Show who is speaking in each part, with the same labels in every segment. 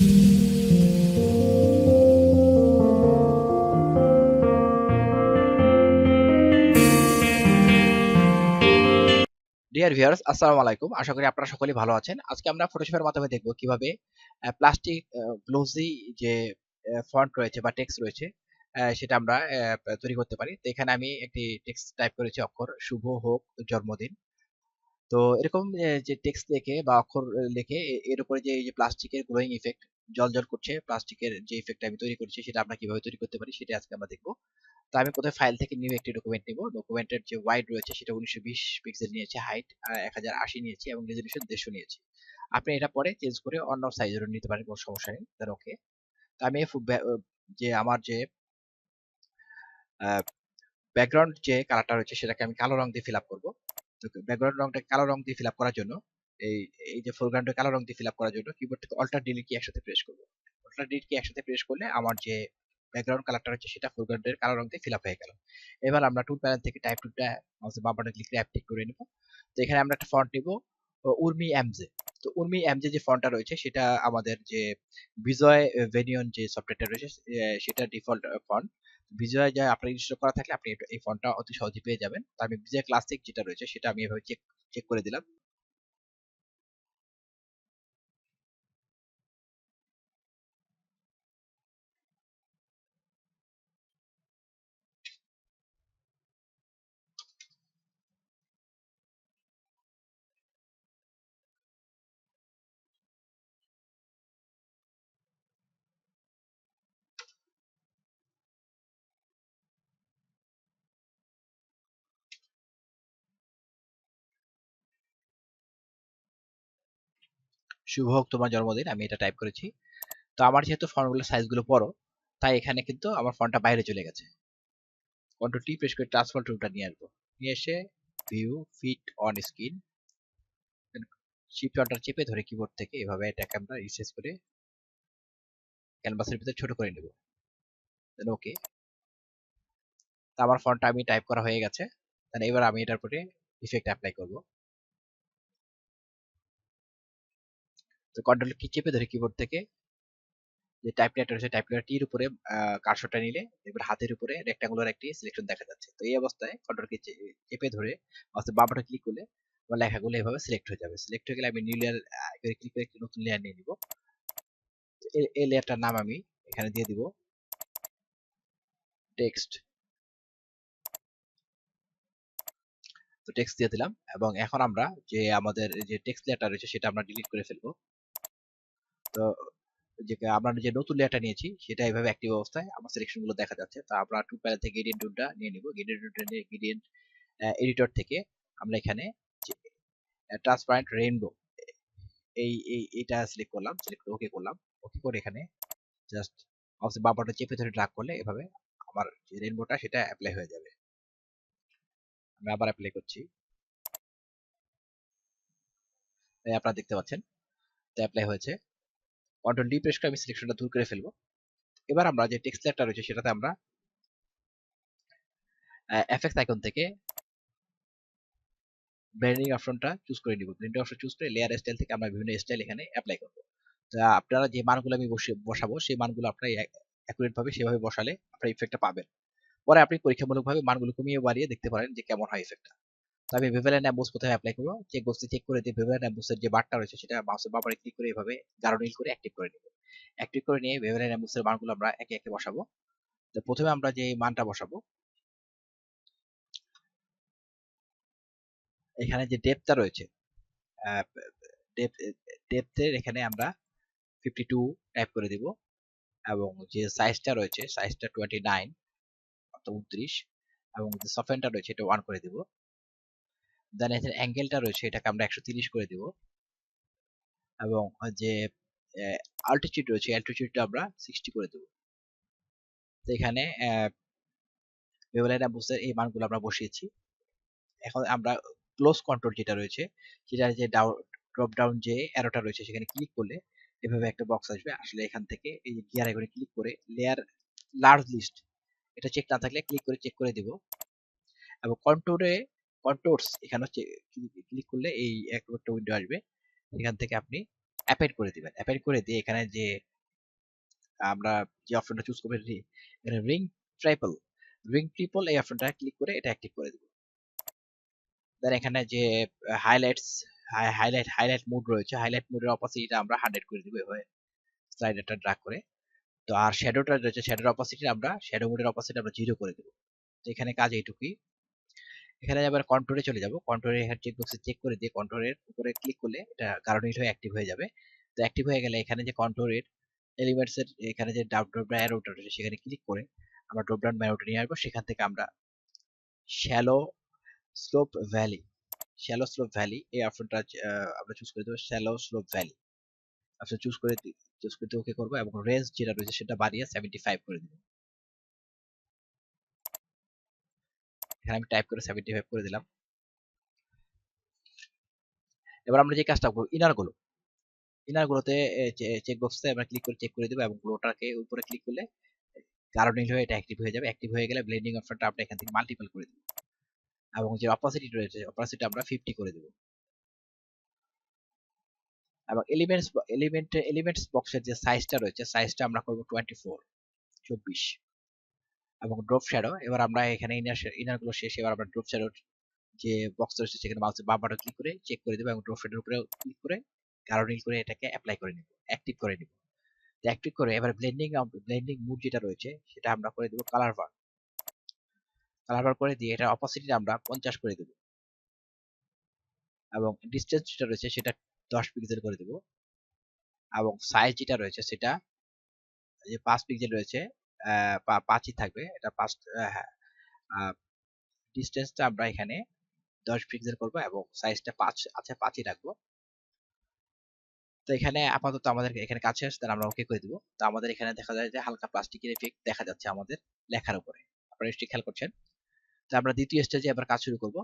Speaker 1: Dear viewers আসসালামু আলাইকুম। আশা করি আপনারা সকলেই ভালো আছেন। আজকে আমরা ফটোশপের মাধ্যমে দেখব কীভাবে প্লাস্টিক গ্লোজি যে ফন্ট রয়েছে বা টেক্সট রয়েছে সেটা আমরা তৈরি করতে পারি। তো এখানে আমি একটি টেক্সট টাইপ করেছি অক্ষর, শুভ হোক জন্মদিন। তো এরকম যে টেক্সট লিখে বা অক্ষর লিখে এর উপরে যে এই যে প্লাস্টিকের গ্লোয়িং ইফেক্ট জল জল করছে, প্লাস্টিকের যে ইফেক্ট আমি তৈরি করছি, সেটা আমরা কীভাবে তৈরি করতে পারি, সেটা আজকে আমরা দেখব। তো আমি কোথায় ফাইল থেকে নিউ একটি ডকুমেন্ট নিব। ডকুমেন্টের যে ওয়াইড রয়েছে, সেটা উনিশশো বিশ পিক্সেল নিয়েছে হাইট এক হাজার আশি নিয়েছি, এবং রেজলিউশন দেড়শো নিয়েছি। আপনি এটা পরে চেঞ্জ করে অন্য সাইজেরও নিতে পারেন, কোনো সমস্যা নেই তার ওকে তো আমি যে আমার যে ব্যাকগ্রাউন্ড যে কালারটা রয়েছে, সেটাকে আমি কালো রং দিয়ে ফিল আপ করব। ব্যাকগ্রাউন্ড রংটা কালো রং দিয়ে ফিল আপ করার জন্য, এই এই যে ফোরগ্রাউন্ডে কালো রং দিয়ে ফিল আপ করার জন্য কিবোর্ড থেকে অল্টার ডিলিট কি একসাথে প্রেস করব। অল্টার ডিলিট কি একসাথে প্রেস করলে আমার যে ব্যাকগ্রাউন্ড কালারটা রয়েছে সেটা ফোরগ্রাউন্ডের কালো রং দিয়ে ফিল আপ হয়ে গেল। এবার আমরা টুল প্যানেল থেকে টাইপ টুলটা মাউসের বাম বাটনে ক্লিক করে অ্যাপ টিক করে নিব। তো এখানে আমরা একটা ফন্ট নিব উর্মি এমজে তো উর্মি এমজে যে ফন্টটা রয়েছে সেটা আমাদের যে বিজয় ভেনিয়ন যে সফটওয়্যারটা রয়েছে সেটা ডিফল্ট ফন্ট বিজয় যা আপনার ইনস্টল করা থাকলে আপনি এই ফন্টটা অতি সহজে পেয়ে যাবেন। আমি বিজয় ক্লাসিক যেটা রয়েছে সেটা আমি এভাবে চেক চেক করে দিলাম। শুভ হোক তোমার জন্মদিন, আমি এটা টাইপ করেছি। তো আমার যেহেতু ফন্টগুলো সাইজগুলো বড়, তাই এখানে কিন্তু আমার ফন্টটা বাইরে চলে গেছে। কন্ট্রোল টি প্রেস করে ট্রান্সফার টুলটা নিয়ে আসব। নিয়ে এসে view fit on screen shift অন্টার চেপে ধরে কিবোর্ড থেকে এভাবে এটাকে আমরা রিসেস করে ক্যানভাসের ভিতরে ছোট করে নেব। দেন ওকে তো আমার ফন্টটা আমি টাইপ করা হয়ে গেছে। তাহলে এবার আমি এটার উপরে ইফেক্ট অ্যাপ্লাই করব। তো কন্ট্রোল কি চেপে ধরে কিবোর্ড থেকে যে টাইপ লেটার রয়েছে টাইপ লেটার টির উপরে কার্সরটা নিলে এবার হাতের উপরে রেক্টাঙ্গুলার একটি সিলেকশন দেখা যাচ্ছে। তো এই অবস্থায় কন্ট্রোল কি চেপে ধরে বাম বাটন ক্লিক করলে আমার লেখাগুলো এভাবে সিলেক্ট হয়ে যাবে। সিলেক্ট হয়ে গেলে আমি নিউ লেয়ার ক্লিক করে একটি নতুন লেয়ার নিয়ে নিব। এই লেয়ারটার নাম আমি এখানে দিয়ে দিব টেক্সট তো টেক্সট দিয়ে দিলাম এবং এখন আমরা যে আমাদের যে টেক্সট লেয়ারটা রয়েছে সেটা আমরা ডিলিট করে ফেলব। তো যে আমরা যে নতুন লেয়ারটা নিয়েছি, সেটা এইভাবে অ্যাক্টিভ অবস্থায় আমার সিলেকশনগুলো দেখা যাচ্ছে। তো আমরা টু প্যানেল থেকে গ্রেডিয়েন্ট টুলটা নিয়ে নিব। গ্রেডিয়েন্ট টুলটা নিয়ে গ্রেডিয়েন্ট এডিটর থেকে আমরা এখানে ট্রান্সপারেন্ট রেইনবো এই এই এটা সিলেক্ট করলাম সিলেক্ট ওকে করলাম। ওকে করে এখানে জাস্ট মাউসের বাম বাটন চেপে ধরে ড্রাগ করলে এভাবে আমার যে রেইনবোটা সেটা অ্যাপ্লাই হয়ে যাবে। আমি আবার অ্যাপ্লাই করছি। আপনারা দেখতে পাচ্ছেন তো অ্যাপ্লাই হয়েছে। কন্ট্রোল ডি প্রেস করে আমি সিলেকশনটা দূর করে ফেলব। এবার আমরা যে টেক্সট লেয়ারটা রয়েছে সেটাতে আমরা এফএক্স আইকন থেকে ব্লেন্ডিং অপশনটা চুজ করে নিব। ব্লেন্ডিং অপশন চুজ করে লেয়ার স্টাইল থেকে আমরা বিভিন্ন স্টাইল এখানে অ্যাপ্লাই করব। তা আপনারা যে মানগুলো আমি বসে বসাবো, সেই মানগুলো আপনারা অ্যাকুরেট ভাবে সেভাবে বসালে আপনারা ইফেক্টটা পাবেন। পরে আপনি পরীক্ষামূলকভাবে মানগুলো কমিয়ে বাড়িয়ে দেখতে পারেন যে কেমন হয় ইফেক্টটা তো আমি ভেভেলেন অ্যাম্বুস প্রথমে অ্যাপ্লাই করব। চেক বক্সে চেক করে দিয়ে ভেভেলেন অ্যাম্বুসের যে বারটা রয়েছে সেটা মাউসের বাবারে ক্লিক করে এভাবে গাঢ় নীল করে অ্যাক্টিভ করে নিব। অ্যাক্টিভ করে নিয়ে ভেভেলেন অ্যাম্বুসের মানগুলো আমরা একে একে বসাবো। তো প্রথমে আমরা যে মানটা বসাবো, এখানে যে ডেপথটা রয়েছে ডেপথের এখানে আমরা ফিফটি টু টাইপ করে দিব এবং যে সাইজটা রয়েছে সাইজটা টোয়েন্টি নাইন অর্থাৎ উনত্রিশ এবং যে সফেনটা রয়েছে এটা ওয়ান করে দিব। দেন এখানে অ্যাঙ্গেলটা রয়েছে, এটাকে আমরা একশো তিরিশ করে দিব। এবং যে আল্টিটিউড রয়েছে অ্যাল্টিটিউডটা আমরা সিক্সটি করে দেব। তো এখানে বেভেলাইন বুস্টের এই মানগুলো আমরা বসিয়েছি। এখন আমরা ক্লোজ কন্ট্রোল যেটা রয়েছে, সেটা যে ড্রপ ডাউন যে অ্যারোটা রয়েছে, সেখানে ক্লিক করলে এভাবে একটা বক্স আসবে। আসলে এখান থেকে এই যে গিয়ার আইকনে ক্লিক করে লেয়ার লার্জ লিস্ট এটা চেক না থাকলে ক্লিক করে চেক করে দিব। এবং কন্ট্রোরে কন্ট্রোর্স এখানে হচ্ছে ক্লিক করলে এই একটা উইন্ডো আসবে। এখান থেকে আপনি করে দিবেন। করে দিয়ে এখানে যে আমরা যে অপশনটা চুজ করব রিং ট্রাইপল রিং ট্রিপল এই অপশনটা ক্লিক করে এটা অ্যাক্টিভ করে দেবো। দেন এখানে যে হাইলাইটস হাইলাইট হাইলাইট মুড রয়েছে হাইলাইট মুডের অপাসিটিটা আমরা হান্ড্রেড করে দিব এভাবে। স্লাইডারটা করে। তো আর শ্যাডোটা রয়েছে শ্যাডোর অপাসিটি আমরা শ্যাডো মুডের অপাসিটি আমরা জিরো করে দেবো। তো এখানে কাজ এইটুকুই। এখানে আবার কন্ট্রোলে চলে যাব। কন্ট্রোলে এখানে চেক বক্সে চেক করে দিয়ে কন্ট্রোলের উপরে ক্লিক করলে এটা কারণিট হয়ে অ্যাক্টিভ হয়ে যাবে। তো অ্যাক্টিভ হয়ে গেলে এখানে যে কন্ট্রোলের এলিমেন্টস এর এখানে যে ডাউন ড্রপ অ্যারোটা রয়েছে সেখানে ক্লিক করে আমরা ড্রপ ডাউন ম্যারোটা নিয়ে আসব। সেখান থেকে আমরা shallow slope valley shallow slope valley এই অপশনটা আমরা চুজ করে দেবো shallow slope valley option choose করে চুজ করতে ওকে করব এবং রেঞ্জ যেটা রয়েছে সেটা বাড়িয়ে সেভেন্টি ফাইভ করে দেবো। এখানে আমি টাইপ করে সেভেন্টি ফাইভ করে দিলাম। এবার আমরা যে কাজটা করব ইনারগুলো ইনার গুলোতে চেক বক্সে আমরা ক্লিক করে চেক করে দেবো এবং গ্লোটাকে উপরে ক্লিক করলে কারণিল হয়ে এটা অ্যাক্টিভ হয়ে যাবে। অ্যাক্টিভ হয়ে গেলে ব্লেন্ডিং অপশনটা আমরা এখান থেকে মাল্টিপল করে দেবো। এবং যে অপাসিটি রয়েছে অপাসিটি আমরা ফিফটি করে দেবো। এবং এলিমেন্টস এলিমেন্ট এলিমেন্টস বক্সের যে সাইজটা রয়েছে সাইজটা আমরা করব টোয়েন্টি ফোর চব্বিশ। এবং ড্রপ শ্যাডো এবার আমরা এখানে ইনারগুলো শেষ, এবার আমরা ড্রপ শ্যাডো যে বক্স রয়েছে সেখানে মাউসের বাম বাটন ক্লিক করে চেক করে দেবো এবং ড্রপ শ্যাডোর উপরে ক্লিক করে গার্ডনিল করে এটাকে অ্যাপ্লাই করে নিব অ্যাক্টিভ করে নিব। অ্যাক্টিভ করে এবার ব্লেন্ডিং ব্লেন্ডিং মুড যেটা রয়েছে সেটা আমরা করে দেবো কালার বার কালার বার করে দিয়ে এটা অপোসিটি আমরা পঞ্চাশ করে দেবো। এবং ডিস্টেন্স যেটা রয়েছে সেটা দশ পিক্সেল করে দেবো। এবং সাইজ যেটা রয়েছে সেটা যে পাঁচ পিক্সেল রয়েছে পাঁচই থাকবে। এটা পাঁচ হ্যাঁ। ডিস্টেন্সটা আমরা এখানে দশ পিক্সেল করব এবং সাইজটা পাঁচ আছে পাঁচই রাখব। তো এখানে আপাতত আমাদের এখানে কাছে আসছে আমরা ওকে করে দিব। তো আমাদের এখানে দেখা যায় যে হালকা প্লাস্টিকের এফেক্ট দেখা যাচ্ছে আমাদের লেখার উপরে। আপনারা নিশ্চয়ই খেয়াল করছেন। তো আমরা দ্বিতীয় স্টেজে আবার কাজ শুরু করব।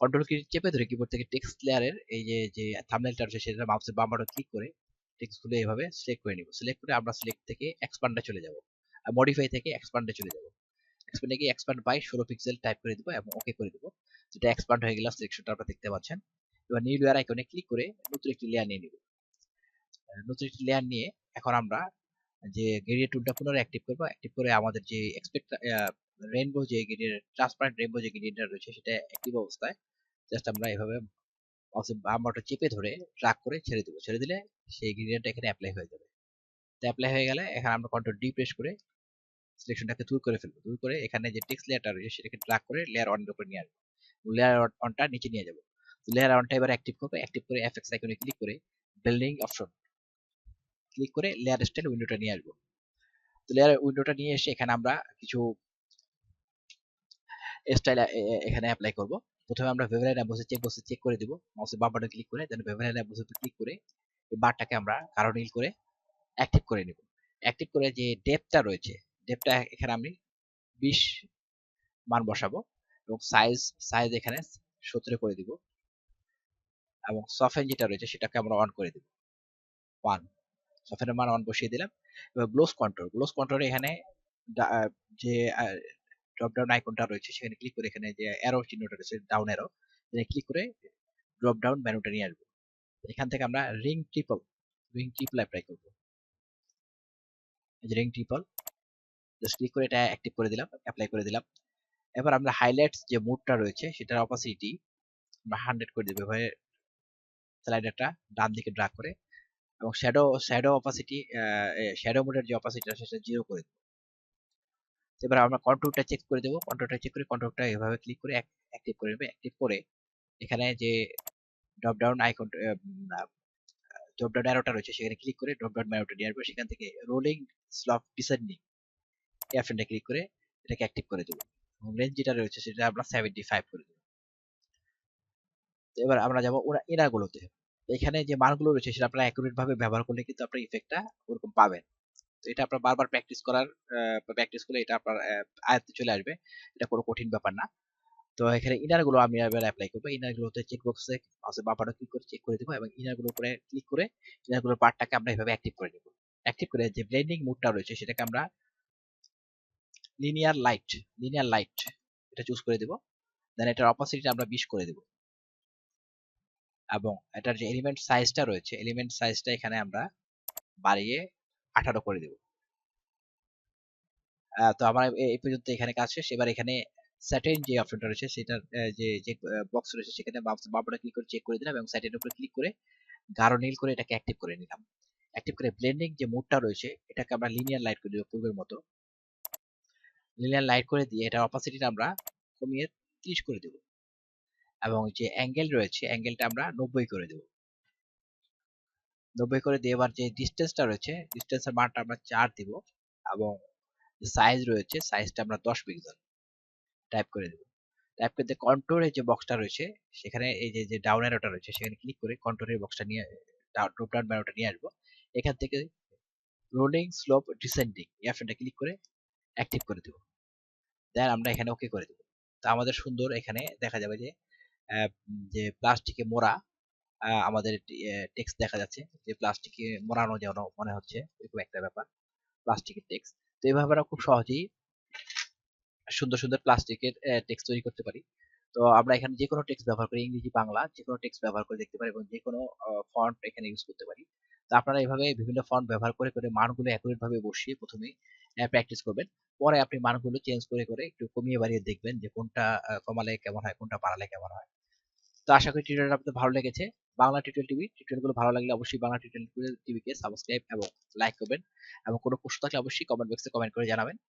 Speaker 1: কন্ট্রোল কি চেপে ধরে কিবোর্ড থেকে টেক্সট লেয়ারের এই যে যে থাম্বনেলটা আছে সেটা মাউসের বাম বাটন ক্লিক করে টেক্সটগুলো এইভাবে সিলেক্ট করে নিব। সিলেক্ট করে আমরা সিলেক্ট থেকে এক্সপান্ডে চলে যাব। আর মডিফাই থেকে এক্সপান্ডে চলে যাব। এক্সপান্ডে গিয়ে এক্সপান্ড বাই ষোলো পিক্সেল টাইপ করে দিব এবং ওকে করে দিব। যেটা এক্সপান্ড হয়ে গেল সিলেকশনটা আপনারা দেখতে পাচ্ছেন। এবার নিউ লেয়ার আইকনে ক্লিক করে নতুন একটি লেয়ার নিয়ে নিব। নতুন একটি লেয়ার নিয়ে এখন আমরা যে গেরিয়ার টুলটা পুনরায় অ্যাক্টিভ করব অ্যাক্টিভ করে আমাদের যে এক্সপেক্ট রেইনবো যে গেরিয়ার ট্রান্সপারেন্ট রেইনবো যে গেরিয়ারটা রয়েছে সেটা অ্যাক্টিভ অবস্থায়। জাস্ট আমরা এভাবে বাম্বারটা চেপে ধরে ট্রাক করে ছেড়ে দেবো। ছেড়ে দিলে সেই গেরিয়ারটা এখানে অ্যাপ্লাই হয়ে যাবে। তো অ্যাপ্লাই হয়ে গেলে এখানে আমরা কন্ট্রোল ডি প্রেস করে সিলেকশনটাকে দূর করে ফেলব। দূর করে এখানে যে টেক্সট লেয়ারটা রয়েছে সেটাকে ড্রাগ করে লেয়ার অনের উপরে নিয়ে আসব। লেয়ার অনটা নিচে নিয়ে যাব। লেয়ার অনটা এবার অ্যাক্টিভ করবে। অ্যাক্টিভ করে এফএক্স আইকনে ক্লিক করে বিল্ডিং অপশন ক্লিক করে লেয়ার স্টাইল উইন্ডোটা নিয়ে আসব। তো লেয়ার উইন্ডোটা নিয়ে এসে এখানে আমরা কিছু স্টাইল এখানে অ্যাপ্লাই করব। প্রথমে আমরা ভেভেলাইন অ্যাম্বসে চেক বক্সে চেক করে দিব। মাউসের বাম বাটনে ক্লিক করে দেন ভেভেলাইন অ্যাম্বসে ক্লিক করে এই বারটাকে আমরা কারও নীল করে অ্যাক্টিভ করে নেব। অ্যাক্টিভ করে যে ডেপটা রয়েছে ডেপটা এখানে আমি বিশ মান বসাবো এবং সাইজ সাইজ এখানে সতেরো করে দিব এবং সফেন যেটা রয়েছে সেটাকে আমরা অন করে দিব। ওয়ান সফেনের মান অন বসিয়ে দিলাম। এবার গ্লোস কন্ট্রোল গ্লোস কন্ট্রোল এখানে যে ড্রপ ডাউন আইকনটা রয়েছে, সেখানে ক্লিক করে এখানে যে অ্যারো চিহ্নটা রয়েছে ডাউন অ্যারো ক্লিক করে ড্রপ ডাউন মেনুটা নিয়ে আসব। এখান থেকে আমরা ring triple ring triple apply করব। এই যে রিং ট্রিপল জাস্ট ক্লিক করে এটা অ্যাক্টিভ করে দিলাম অ্যাপ্লাই করে দিলাম। এবার আমরা হাইলাইটস যে মুডটা রয়েছে, সেটার অপাসিটি আমরা হান্ড্রেড করে দেবো। এভাবে স্লাইডারটা ডান দিকে ড্রাগ করে এবং শ্যাডো শ্যাডো অপাসিটি শ্যাডো মোডের যে অপাসিটি আছে সেটা জিরো করে দেবো। এবার আমরা কন্ট্রোলটা চেক করে দেবো। কন্ট্রোলটা চেক করে কন্ট্রোলটা এভাবে ক্লিক করে অ্যাক্টিভ করে নেবে। অ্যাক্টিভ করে এখানে যে drop down icon drop down অ্যারোটা রয়েছে, সেখানে ক্লিক করে ড্রপ ডাউন অ্যারোটা নিয়ে আসব সেখান থেকে রোলিং স্লপ ডিসেন্ডিং এই অপশনটা ক্লিক করে এটাকে অ্যাক্টিভ করে দেবো। এবং রেঞ্জ যেটা রয়েছে সেটা আমরা সেভেন্টি ফাইভ করে দেবো। এবার আমরা যাব ওরা এনাগুলোতে এখানে যে মানগুলো রয়েছে সেটা আপনারা অ্যাকুরেট ভাবে ব্যবহার করলে কিন্তু আপনার ইফেক্টটা ওরকম পাবেন। এটা আপনার বারবার প্র্যাকটিস করার প্র্যাকটিস করলে এটা আপনার আয়ত্তে চলে আসবে। এটা কোনো কঠিন ব্যাপার না। তো এখানে ইনারগুলো আমি এবার অ্যাপ্লাই করব। ইনার গুলোতে চেক বক্সে মাউসের বাপাটা ক্লিক করে চেক করে দেবো এবং ইনারগুলোর উপরে ক্লিক করে ইনারগুলোর পার্টটাকে আমরা এভাবে অ্যাক্টিভ করে দেবো অ্যাক্টিভ করে যে ব্লেন্ডিং মুডটা রয়েছে সেটাকে আমরা লিনিয়ার লাইট লিনিয়ার লাইট এটা চুজ করে দেবো। দেন এটার অপোসিটটা আমরা বিশ করে দেবো। এবং এটার যে এলিমেন্ট সাইজটা রয়েছে এলিমেন্ট সাইজটা এখানে আমরা বাড়িয়ে আঠারো করে দেব। তো আমার এই পর্যন্ত এখানে কাজ শেষ। এবার এখানে স্যাটেন যে অপশনটা রয়েছে, সেটার যে যে বক্স রয়েছে, সেখানে বাবুটা ক্লিক করে চেক করে দিলাম এবং স্যাটেনের উপরে ক্লিক করে গাঢ় নীল করে এটাকে অ্যাক্টিভ করে নিলাম। অ্যাক্টিভ করে ব্লেন্ডিং যে মোডটা রয়েছে, এটাকে আমরা লিনিয়ার লাইট করে দেবো পূর্বের মতো। লিনিয়ার লাইট করে দিয়ে এটার অপাসিটিটা আমরা কমিয়ে 30 করে দেব। এবং যে অ্যাঙ্গেল রয়েছে অ্যাঙ্গেলটা আমরা নব্বই করে দেব। নব্বই করে দিয়ে এবার যে ডিস্টেন্সটা রয়েছে ডিস্টেন্সের মানটা আমরা চার দিব এবং সাইজ রয়েছে সাইজটা আমরা দশ পিক্সেল টাইপ করে দেব। টাইপ করতে কন্ট্রোলের যে বক্সটা রয়েছে, সেখানে এই যে যে ডাউন অ্যারোটা রয়েছে, সেখানে ক্লিক করে কন্ট্রোলের বক্সটা নিয়ে ড্রপ ডাউন ম্যানোটা নিয়ে আসব। এখান থেকে রোলিং স্লোপ ডিসেন্ডিং এই অপশনটা ক্লিক করে অ্যাক্টিভ করে দেব। দেন আমরা এখানে ওকে করে দেব। তো আমাদের সুন্দর এখানে দেখা যাবে যে যে প্লাস্টিকে মোড়া আহ, আমাদের টেক্সট দেখা যাচ্ছে যে প্লাস্টিকে মোড়ানো যেন মনে হচ্ছে এরকম একটা ব্যাপার প্লাস্টিকের টেক্সট তো এইভাবে আমরা খুব সহজেই সুন্দর সুন্দর প্লাস্টিকের টেক্সট তৈরি করতে পারি। তো আমরা এখানে যে কোনো টেক্সট ব্যবহার করি ইংরেজি বাংলা যে কোনো টেক্সট ব্যবহার করে দেখতে পারি এবং যে কোনো ফন্ট এখানে ইউজ করতে পারি। তো আপনারা এইভাবে বিভিন্ন ফন্ট ব্যবহার করে করে মানগুলো অ্যাকুরেট ভাবে বসিয়ে প্রথমে প্র্যাকটিস করবেন। পরে আপনি মানগুলো চেঞ্জ করে করে একটু কমিয়ে বাড়িয়ে দেখবেন যে কোনটা কমালে কেমন হয় কোনটা বাড়ালে কেমন হয়। তো আশা করি টিউটোরিয়াল আপনাদের ভালো লেগেছে। বাংলা টিউটোরিয়াল টিভি টিউটোরিয়ালগুলো ভালো লাগলে অবশ্যই বাংলা টিউটোরিয়াল টিভিকে সাবস্ক্রাইব এবং লাইক করবেন। এবং কোনো প্রশ্ন থাকলে অবশ্যই কমেন্ট বক্সে কমেন্ট করে জানাবেন।